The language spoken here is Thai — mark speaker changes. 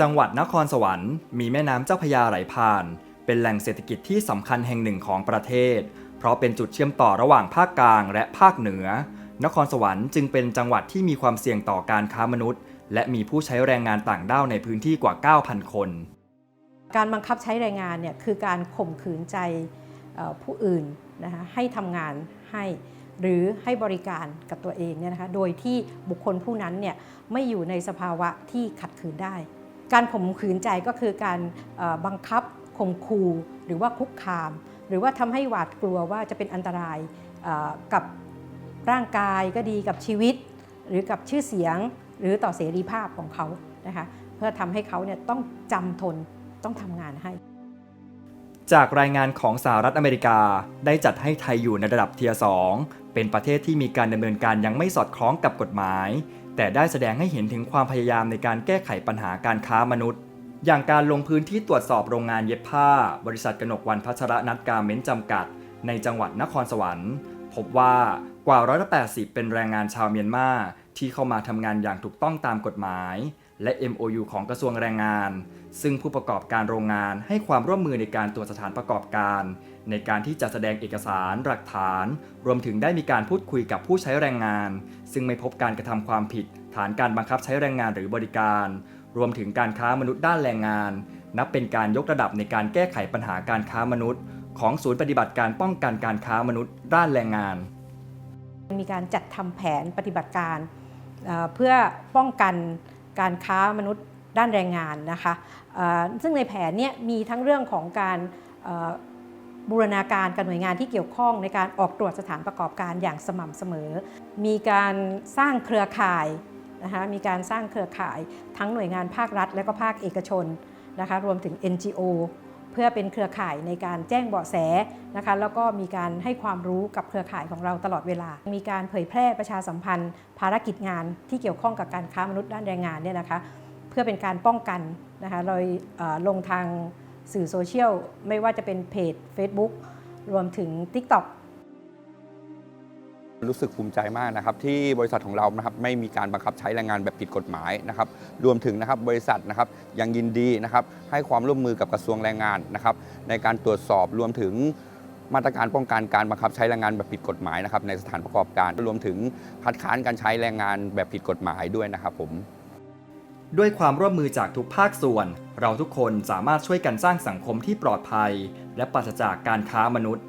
Speaker 1: จังหวัดนครสวรรค์มีแม่น้ำเจ้าพยาไหลผ่าน เป็นแหล่งเศรษฐกิจที่สำคัญแห่งหนึ่งของประเทศ เพราะเป็นจุดเชื่อมต่อระหว่างภาคกลางและภาคเหนือ นครสวรรค์จึงเป็นจังหวัดที่มีความเสี่ยงต่อการค้ามนุษย์ และมีผู้ใช้แรงงานต่างด้าวในพื้นที่กว่า 9,000 คน
Speaker 2: การบังคับใช้แรงงานเนี่ยคือการข่มขืนใจผู้อื่นนะคะให้ทำงานให้หรือให้บริการกับตัวเองเนี่ยนะคะ โดยที่บุคคลผู้นั้นเนี่ยไม่อยู่ในสภาวะที่ขัดขืนได้ การข่มขืนใจก็คือการบังคับข่มขู่หรือว่าคุกคาม หรือว่าทำให้หวาดกลัวว่าจะเป็นอันตรายกับร่างกายก็ดีกับชีวิต หรือกับชื่อเสียงหรือต่อเสรีภาพของเขานะคะเพื่อทำให้เขาเนี่ยต้องจำทนต้องทำงานให้
Speaker 1: จากรายงานของสหรัฐอเมริกาได้จัดให้ไทยอยู่ในระดับเทียร์2เป็นประเทศที่มีการดำเนินการยังไม่สอดคล้องกับกฎหมาย แต่ได้แสดงให้เห็นถึงความพยายามในการแก้ไขปัญหาการค้ามนุษย์ อย่างการลงพื้นที่ตรวจสอบโรงงานเย็บผ้า บริษัทกนกวันพัชรนัดการเม้นจำกัด ในจังหวัดนครสวรรค์ พบว่ากว่าร้อยละแปเป็นแรงงานชาวเมียนมาที่เข้ามาทำงานอย่างถูกต้องตามกฎหมาย และ MOU ของกระทรวงแรงงาน ซึ่งผู้ประกอบการโรงงานให้ความร่วมมือในการตรวจสถานประกอบการ ในการที่จะแสดงเอกสาร หลักฐาน รวมถึงได้มีการพูดคุยกับผู้ใช้แรงงาน ซึ่งไม่พบการกระทำความผิด ฐานการบังคับใช้แรงงานหรือบริการ รวมถึงการค้ามนุษย์ด้านแรงงาน นับเป็นการยกระดับในการแก้ไขปัญหาการค้ามนุษย์ ของศูนย์ปฏิบัติการป้องกันการค้ามนุษย์ด้านแรงงาน
Speaker 2: มีการจัดทำแผนปฏิบัติการเอ่อเพื่อป้องกัน การค้ามนุษย์ด้านแรงงานนะคะซึ่งในแผนนี้มีทั้งเรื่องของการบูรณาการกับหน่วยงานที่เกี่ยวข้องในการออกตรวจสถานประกอบการอย่างสม่ำเสมอ มีการสร้างเครือข่ายนะคะมีการสร้างเครือข่ายทั้งหน่วยงานภาครัฐ และก็ภาคเอกชนนะคะรวมถึง NGO เพื่อเป็นเครือข่ายในการแจ้งเบาะแสนะคะแล้วก็มีการให้ความรู้กับเครือข่ายของเราตลอดเวลา มีการเผยแพร่ประชาสัมพันธ์ ภารกิจงานที่เกี่ยวข้องกับการค้ามนุษย์ด้านแรงงานเนี่ยนะคะเพื่อเป็นการป้องกันนะคะโดยลงทางสื่อโซเชียลไม่ว่าจะเป็นเพจ Facebook รวมถึง TikTok
Speaker 3: รู้สึกภูมิใจมากนะครับที่บริษัทของเรานะครับไม่มีการบังคับใช้แรงงานแบบผิดกฎหมายนะครับรวมถึงนะครับบริษัทนะครับยังยินดีนะครับให้ความร่วมมือกับกระทรวงแรงงานนะครับในการตรวจสอบรวมถึงมาตรการป้องกันการบังคับใช้แรงงานแบบผิดกฎหมายนะครับในสถานประกอบการรวมถึงคัดค้านการใช้แรงงานแบบผิดกฎหมายด้วยนะครับผม
Speaker 1: ด้วยความร่วมมือจากทุกภาคส่วน เราทุกคนสามารถช่วยกันสร้างสังคมที่ปลอดภัย และปราศจากการค้ามนุษย์